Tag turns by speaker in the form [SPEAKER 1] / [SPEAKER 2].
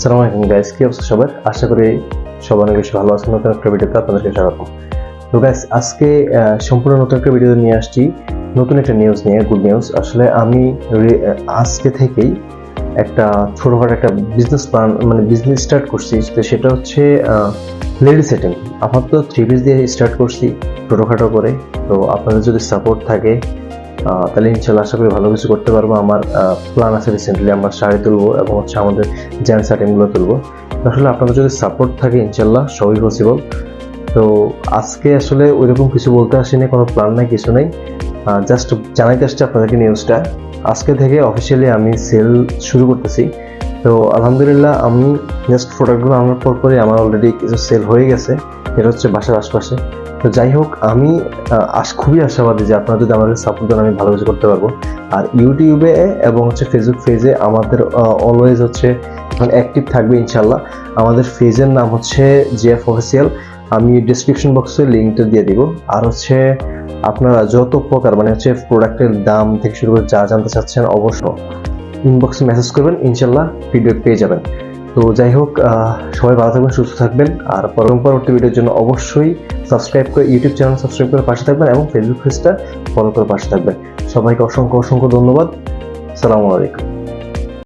[SPEAKER 1] সালাম আলাইকুম গাইস কি অবস্থা সবার? আশা করি সবাই অনেক বেশি ভালো আছেন। নতুন একটা ভিডিওতে আপনাদেরকে স্বাগতম তো গাইস আজকে সম্পূর্ণ নতুন একটা ভিডিও নিয়ে আসছি। নতুন একটা নিউজ নিয়ে গুড নিউজ আসলে আমি আজকে থেকেই একটা ছোটখাটো একটা বিজনেস প্ল্যান মানে বিজনেস স্টার্ট করছি। তো সেটা হচ্ছে লেডি সেটিং আপাতত থ্রি পিস দিয়ে স্টার্ট করছি ছোটোখাটো করে। তো আপনাদের যদি সাপোর্ট থাকে তাহলে ইনশাল্লাহ আশা করি ভালো কিছু করতে পারব। আমার প্ল্যান আছে রিসেন্টলি আমরা শাড়ি তুলবো এবং হচ্ছে আমাদের জেন্টস আইটেমগুলো তুলবো। আসলে আপনাদের যদি সাপোর্ট থাকে ইনশাল্লাহ, সবই পসিবল তো আজকে আসলে ওইরকম কিছু বলতে আসিনি, কোনো প্ল্যান নাই, কিছু নেই। জাস্ট জানাইতে আসছে আপনাদেরকে নিউজটা আজকে থেকে অফিসিয়ালি আমি সেল শুরু করতেছি। তো আলহামদুলিল্লাহ আমি জাস্ট প্রোডাক্টগুলো আনার পর পরে আমার অলরেডি কিছু সেল হয়ে গেছে। এটা হচ্ছে বাসার আশপাশে। তো যাই হোক, আমি আশ খুবই আশাবাদী যে আপনারা যদি আমাদের সাপোর্ট দেন, আমি ভালো কিছু করতে পারব। আর ইউটিউবে এবং হচ্ছে ফেসবুক পেজে আমাদের অলওয়েজ হচ্ছে অ্যাক্টিভ থাকবে ইনশাল্লাহ আমাদের পেজের নাম হচ্ছে জিএফ অফিসিয়াল আমি ডিসক্রিপশন বক্সে লিঙ্কটা দিয়ে দিব। আর হচ্ছে, আপনারা যত প্রকার মানে হচ্ছে প্রোডাক্টের দাম থেকে শুরু করে যা জানতে চাচ্ছেন অবশ্য ইনবক্সে মেসেজ করবেন। ইনশাল্লাহ ফিডব্যাক পেয়ে যাবেন। তো যাই হোক সবাই ভালো থাকবেন, সুস্থ থাকবেন। আর পরবর্তী ভিডিওর জন্য অবশ্যই সাবস্ক্রাইব করে ইউটিউব চ্যানেল সাবস্ক্রাইব করে পাশে থাকবেন এবং ফেসবুক পেজটা ফলো করে পাশে থাকবেন। সবাইকে অসংখ্য অসংখ্য ধন্যবাদ। সালামু আলাইকুম।